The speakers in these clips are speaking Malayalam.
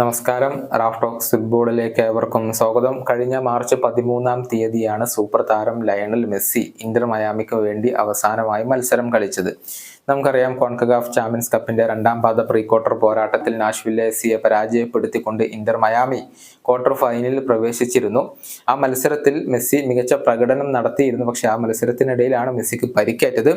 നമസ്കാരം. റാഫ് ടോക്സ് ഫുട്ബോളിലേക്ക് ഏവർക്കും സ്വാഗതം. കഴിഞ്ഞ മാർച്ച് പതിമൂന്നാം തീയതിയാണ് സൂപ്പർ താരം ലയണൽ മെസ്സി ഇന്റർ മയാമിക്ക് വേണ്ടി അവസാനമായി മത്സരം കളിച്ചത്. നമുക്കറിയാം കോൺകഗാഫ് ചാമ്പ്യൻസ് കപ്പിന്റെ രണ്ടാം പാദ പ്രീ ക്വാർട്ടർ പോരാട്ടത്തിൽ നാഷ്വില്ലെ എസിയെ പരാജയപ്പെടുത്തിക്കൊണ്ട് ഇന്റർ മയാമി ക്വാർട്ടർ ഫൈനലിൽ പ്രവേശിച്ചിരുന്നു. ആ മത്സരത്തിൽ മെസ്സി മികച്ച പ്രകടനം നടത്തിയിരുന്നു. പക്ഷെ ആ മത്സരത്തിനിടയിലാണ് മെസ്സിക്ക് പരിക്കേറ്റത്.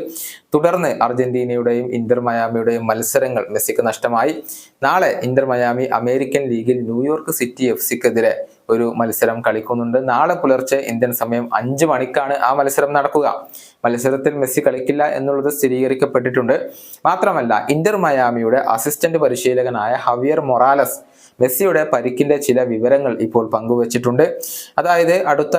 തുടർന്ന് അർജന്റീനയുടെയും ഇന്റർ മയാമിയുടെയും മത്സരങ്ങൾ മെസ്സിക്ക് നഷ്ടമായി. നാളെ ഇന്റർ മയാമി അമേരിക്കൻ ലീഗിൽ ന്യൂയോർക്ക് സിറ്റി എഫ് സിക്കെതിരെ ഒരു മത്സരം കളിക്കുന്നുണ്ട്. നാളെ പുലർച്ചെ ഇന്ത്യൻ സമയം അഞ്ച് മണിക്കാണ് ആ മത്സരം നടക്കുക. മത്സരത്തിൽ മെസ്സി കളിക്കില്ല എന്നുള്ളത് സ്ഥിരീകരിക്കപ്പെട്ടിട്ടുണ്ട്. മാത്രമല്ല ഇന്റർ മയാമിയുടെ അസിസ്റ്റന്റ് പരിശീലകനായ ഹവിയർ മൊറാലസ് മെസ്സിയുടെ പരിക്കിന്റെ ചില വിവരങ്ങൾ ഇപ്പോൾ പങ്കുവച്ചിട്ടുണ്ട്. അതായത് അടുത്ത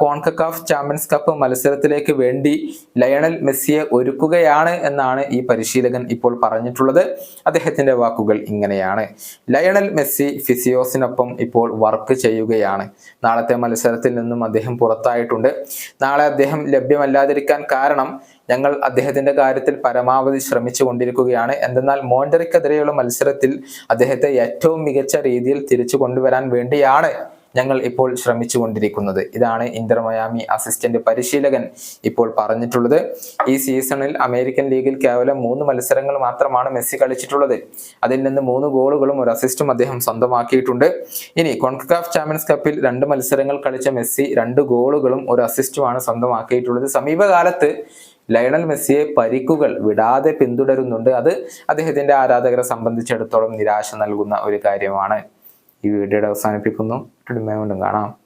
കോൺകക്കാഫ് ചാമ്പ്യൻസ് കപ്പ് മത്സരത്തിലേക്ക് വേണ്ടി ലയണൽ മെസ്സിയെ ഒരുക്കുകയാണ് എന്നാണ് ഈ പരിശീലകൻ ഇപ്പോൾ പറഞ്ഞിട്ടുള്ളത്. അദ്ദേഹത്തിന്റെ വാക്കുകൾ ഇങ്ങനെയാണ്. ലയണൽ മെസ്സി ഫിസിയോസിനൊപ്പം ഇപ്പോൾ വർക്ക് ചെയ്യുകയാണ്. നാളത്തെ മത്സരത്തിൽ നിന്നും അദ്ദേഹം പുറത്തായിട്ടുണ്ട്. നാളെ അദ്ദേഹം ലഭ്യമല്ലാതിരിക്കാൻ കാരണം ഞങ്ങൾ അദ്ദേഹത്തിന്റെ കാര്യത്തിൽ പരമാവധി ശ്രമിച്ചു കൊണ്ടിരിക്കുകയാണ് എന്തെന്നാൽ മോണ്ടറിക്കെതിരെയുള്ള മത്സരത്തിൽ അദ്ദേഹത്തെ ഏറ്റവും മികച്ച രീതിയിൽ തിരിച്ചു കൊണ്ടുവരാൻ വേണ്ടിയാണ് ഞങ്ങൾ ഇപ്പോൾ ശ്രമിച്ചു കൊണ്ടിരിക്കുന്നത് ഇതാണ് ഇന്റർ മയാമി അസിസ്റ്റന്റ് പരിശീലകൻ ഇപ്പോൾ പറഞ്ഞിട്ടുള്ളത്. ഈ സീസണിൽ അമേരിക്കൻ ലീഗിൽ കേവലം മൂന്ന് മത്സരങ്ങൾ മാത്രമാണ് മെസ്സി കളിച്ചിട്ടുള്ളത്. അതിൽ നിന്ന് മൂന്ന് ഗോളുകളും ഒരു അസിസ്റ്റും അദ്ദേഹം സ്വന്തമാക്കിയിട്ടുണ്ട്. ഇനി കോൺകാഫ് ചാമ്പ്യൻസ് കപ്പിൽ രണ്ട് മത്സരങ്ങൾ കളിച്ച മെസ്സി രണ്ട് ഗോളുകളും ഒരു അസിസ്റ്റുമാണ് സ്വന്തമാക്കിയിട്ടുള്ളത്. സമീപകാലത്ത് ലയണൽ മെസ്സിയെ പരിക്കുകൾ വിടാതെ പിന്തുടരുന്നുണ്ട്. അത് അദ്ദേഹത്തിന്റെ ആരാധകരെ സംബന്ധിച്ചിടത്തോളം നിരാശ നൽകുന്ന ഒരു കാര്യമാണ്. ഈ വീഡിയോയുടെ അവസാനിപ്പിക്കുന്നു. വീണ്ടും കാണാം.